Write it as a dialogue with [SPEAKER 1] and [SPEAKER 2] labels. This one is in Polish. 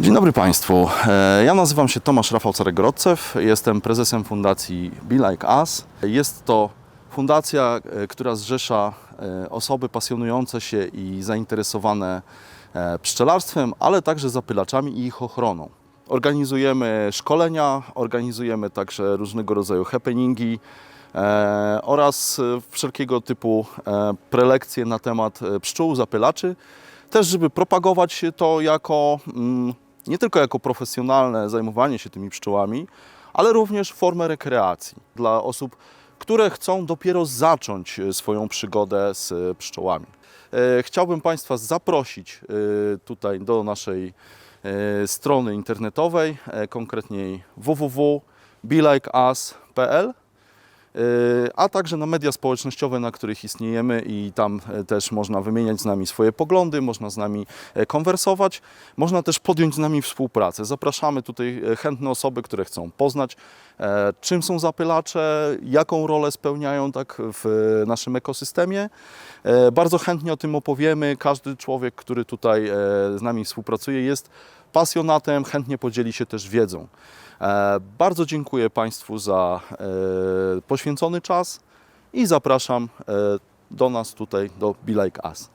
[SPEAKER 1] Dzień dobry Państwu. E, Ja nazywam się Tomasz Rafał Carek-Rodcew. Jestem prezesem fundacji Be Like Us. Jest to fundacja, e, która zrzesza e, osoby pasjonujące się i zainteresowane pszczelarstwem, ale także zapylaczami i ich ochroną. Organizujemy szkolenia, organizujemy także różnego rodzaju happeningi oraz wszelkiego typu prelekcje na temat pszczół, zapylaczy też żeby propagować to jako mm, nie tylko jako profesjonalne zajmowanie się tymi pszczołami, ale również formę rekreacji dla osób, które chcą dopiero zacząć e, swoją przygodę z e, pszczołami. E, Chciałbym Państwa zaprosić tutaj do naszej strony internetowej, konkretniej www.belikeus.pl a także na media społecznościowe, na których istniejemy i tam e, też można wymieniać z nami swoje poglądy, można z nami e, konwersować, można też podjąć z nami współpracę. Zapraszamy tutaj e, chętne osoby, które chcą poznać, czym są zapylacze, jaką rolę spełniają tak w naszym ekosystemie. Bardzo chętnie o tym opowiemy. Każdy człowiek, który tutaj z nami współpracuje, jest pasjonatem, chętnie podzieli się też wiedzą. E, Bardzo dziękuję Państwu za e, poświęcony czas i zapraszam e, do nas tutaj, do Be Like Us.